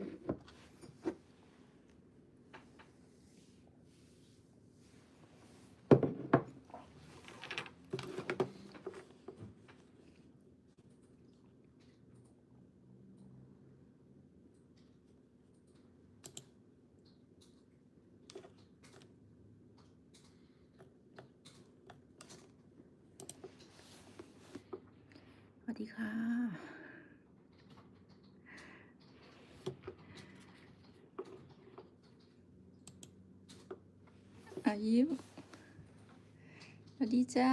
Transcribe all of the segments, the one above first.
สวัสดีค่ะ อายิ้มสวัสดีจ้า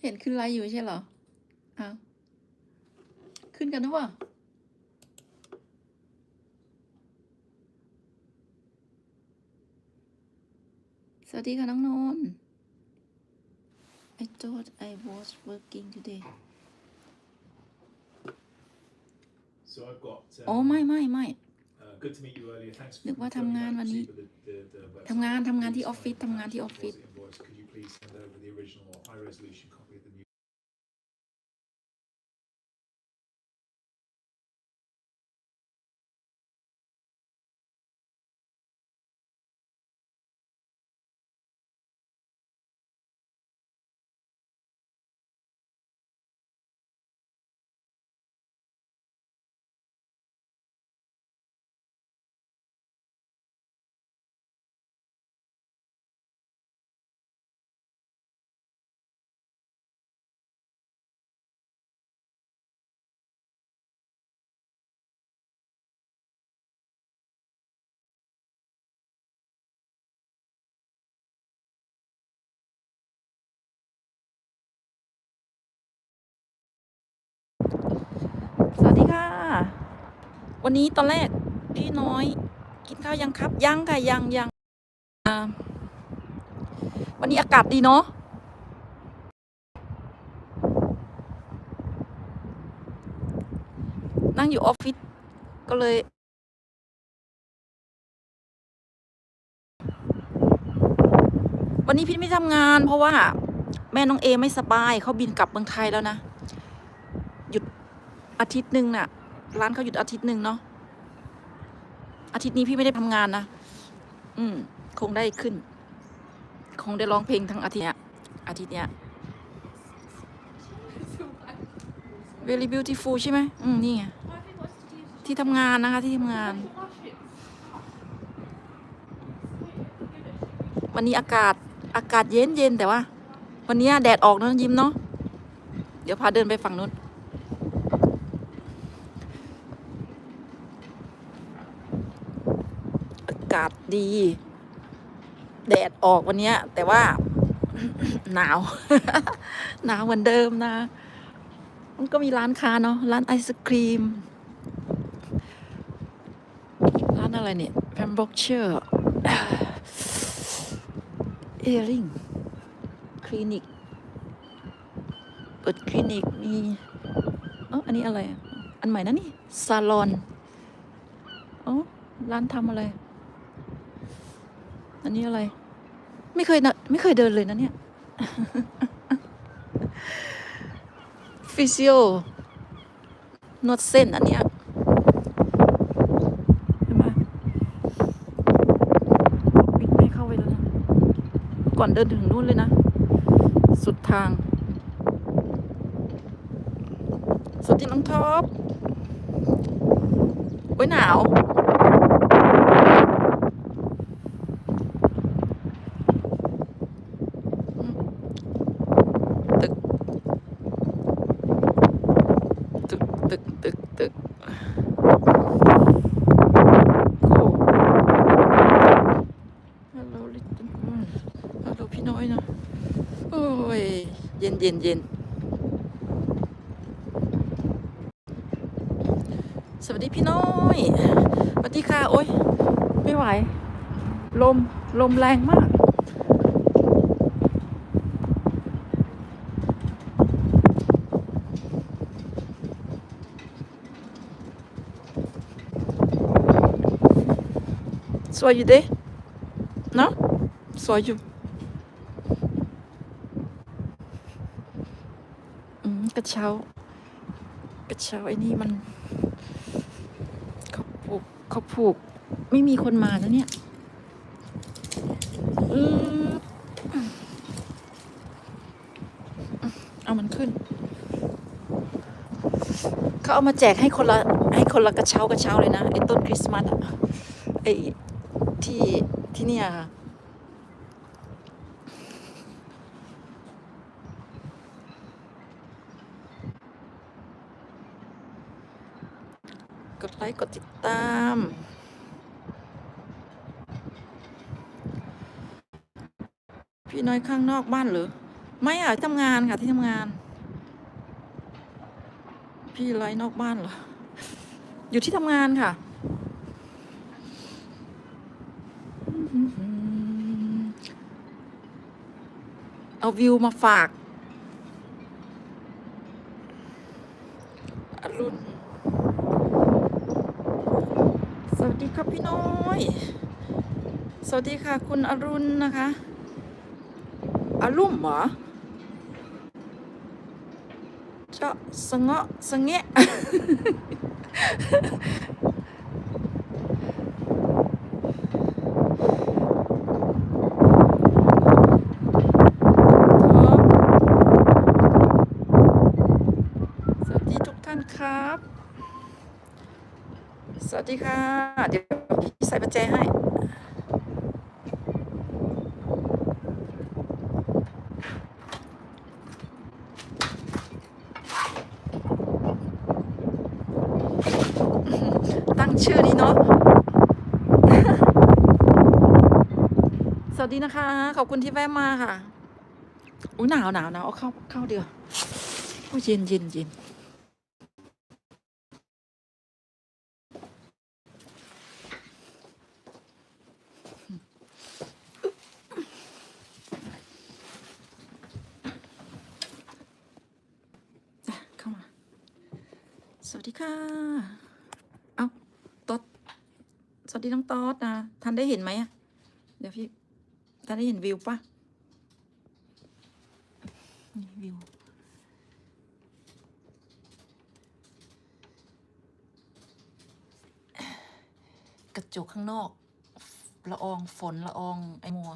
เห็นขึ้นไลฟ์อยู่ใช่เหรออ้าวขึ้นกันหรือเปล่าสวัสดีค่ะน้องนนท์ I thought I was working today So I've got. อ๋อ Um, ไม่ไม่ นึกว่า confirming ทำงาน that วันนี้ receipt with the- the- the website. ทำงานทำงานที่ Please ออฟฟิศ sign ทำงานที่ออฟ that ฟิศ วันนี้ตอนแรกพี่น้อย กินข้าวยังครับ ยังค่ะยังยังอ่าวันนี้อากาศดีเนาะนั่งอยู่ออฟฟิศก็เลยวันนี้พี่ไม่ทำงาน เพราะว่า แม่น้องเอไม่สบายเขาบินกลับเมืองไทยแล้วนะ หยุดอาทิตย์หนึ่งน่ะ ร้านเขาหยุดอาทิตย์หนึ่งเนาะอาทิตย์นี้พี่ไม่ได้ทำงานนะอืม คงได้ขึ้น คงได้ร้องเพลงทั้งอาทิตย์เนี้ยอาทิตย์เนี้ย very beautiful ใช่ไหมอืมนี่ไงที่ทำงานนะคะที่ทำงาน วันนี้อากาศอากาศเย็นเย็นแต่ว่า วันนี้แดดออกเนอะยิ้มเนาะเดี๋ยวพาเดินไปฝั่งนู้น อากาศดี แดดออกวันนี้แต่ว่าหนาว หนาวเหมือนเดิมนะ มันก็มีร้านค้าเนาะร้านไอศครีม ร้านอะไรเนี่ยแพมบ็อกเชอร์เอริงคลินิกเปิดคลินิกมีเอออันนี้อะไรอะอันใหม่นะนี่ ซาลอนอ๋อร้านทำอะไร อันนี้อะไร ไม่เคยนะไม่เคยเดินเลยนะเนี่ยฟิสิโอนวดเส้นอันเนี้ยใช่ไหมปิดไม่เข้าไปแล้วนะก่อนเดินถึงนู่นเลยนะ สุดทางสวัสดีน้องท็อปโอ้ยหนาว ตึก ตึก ตึก ตึก ตึกโอ้ฮัลโหลลิตเติ้ลฮัลโหลพี่น้อยนะ โอ้ ยเย็นเย็นเย็นสวัสดีพี่น้อยสวัสดีค่ะ โอ้ย ไม่ไหว ลม ลมแรงมาก สวยอยู่เด้เนาะสวยอยู่ อืม กระเช้ากระเช้าไอ้นี่มันเขาผูกเขาผูก ไม่มีคนมานะเนี่ยเอามันขึ้น เขาเอามาแจกให้คนละให้คนละกระเช้ากระเช้าเลยนะไอ้ต้นคริสต์มาสอะไอ้ที่ที่เนี่ยค่ะ กดไลค์ กดติดตาม พี่น้อยข้างนอกบ้านหรือ ไม่อะที่ทำงานค่ะที่ทำงาน พี่ไลฟ์นอกบ้านเหรอ อยู่ที่ทำงานค่ะเอาวิวมาฝากอรุณ สวัสดี ครับพี่น้อย สวัสดีค่ะ คุณอรุณนะคะอารุ่มเหรอเจาะสะเงาะสะแงะ สวัสดีทุกท่านครับ สวัสดีค่ะ เดี๋ยวพี่ใส่ประแจให้ตั้งชื่อนี้เนาะ สวัสดีนะคะ ขอบคุณที่แวะมาค่ะ อุ้ยหนาวหนาวหนาวเอาเข้าเข้าเดียวโอ้ยเย็นเย็นเย็นจ้ะเข้ามา สวัสดีค่ะ เอาต๊อดสวัสดีน้องต๊อดนะท่านได้เห็นไหมอะเดี๋ยวพี่ท่านได้เห็นวิวปะนี่วิวกระจกข้างนอก ละอองฝนละอองไอมัว